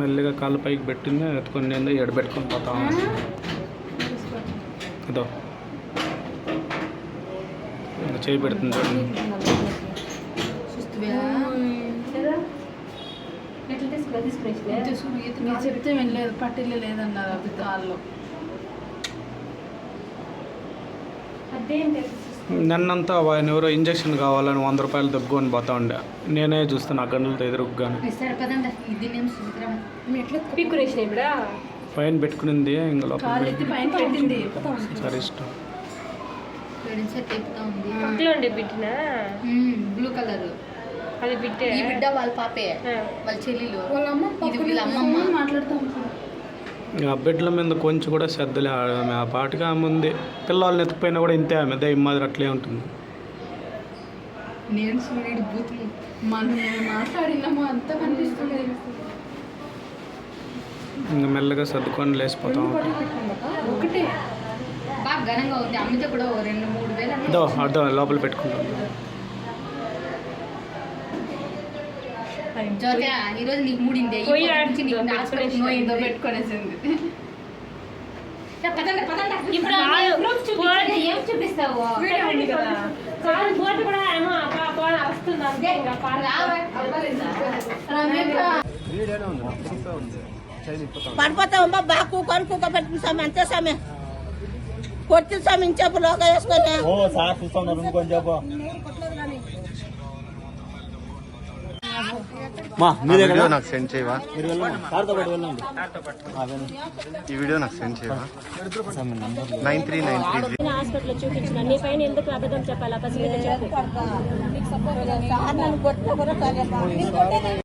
మెల్లిగా కాళ్ళు పైకి పెట్టింది ఎత్తుకొని నేను ఎడ పెట్టుకొని పోతా ఉంది. ఇదో. ఇంకా చేయి పెడుతుంది చెప్తే వెళ్ళలేదు పట్టిల్లు లేదన్నారు అది కాళ్ళు నన్నంతా ఆయన ఎవరో ఇంజక్షన్ కావాలని వంద రూపాయలు దెబ్బకొని పోతా ఉండే. నేనే చూస్తే నా గన్నులతో ఎదురుగ్గాను పైన పెట్టుకునింది ఇంకా లోపల సరే ఇష్టం. Blue colour. అది బిడ్డే. ఈ బిడ్డ వాళ్ళ పాపే. వాళ్ళ చెల్లెలు. వాళ్ళ అమ్మ ఇది వీళ్ళ అమ్మమ్మ. మాట్లాడుతూ ఆ బిడ్డల మీద కొంచెం కూడా శ్రద్ధలే ఆమె ఆ పాటిగా ఆమె ఉంది. పిల్లల్ని ఎత్తుకుపోయినా కూడా ఇంతే ఆమె. దయ్యం మాదిరి అట్లే ఉంటుంది. నేను సూర్యుడు బూతులు. మనం మాట్లాడినాము అంతా కనిపిస్తుంది ఇంకా మెల్లగా సర్దుకొని లేచిపోతాం. ఒకటే. బాగా ఘనంగా ఉంది. అమ్మితే కూడా ఒక రెండు మూడు వేలు అన్న అదో అర్థం. లోపల పెట్టుకుంటాం. జ్యోతి ఈ రోజు నీకు మూడింది పోయి నీకు. పెట్టుకొనేసింది. పదండి పదండి. ఇప్పుడు ఏం చూపిస్తావు? కూడా ఏమో వస్తుంది అంతే ఇంకా పాట పడిపోతామమ్మా బాగా కూకొని కూక పెట్టుకుని స్వామి అంతే స్వామి. కొట్టి స్వామి ఇంచేపు లోగా వేసుకొని. మా మీరే వీడియో కదా నాకు సెండ్ చేయవా? మీరు వెళ్ళండి. సార్తో పాటు వెళ్ళండి. ఆ, వెళ్ళండి. ఈ వీడియో నాకు సెండ్ చేయవా? మీ nine three nine three hospital చూపించిన. నీ పైన ఎందుకు అబద్ధం చెప్పాలి? చెప్పు.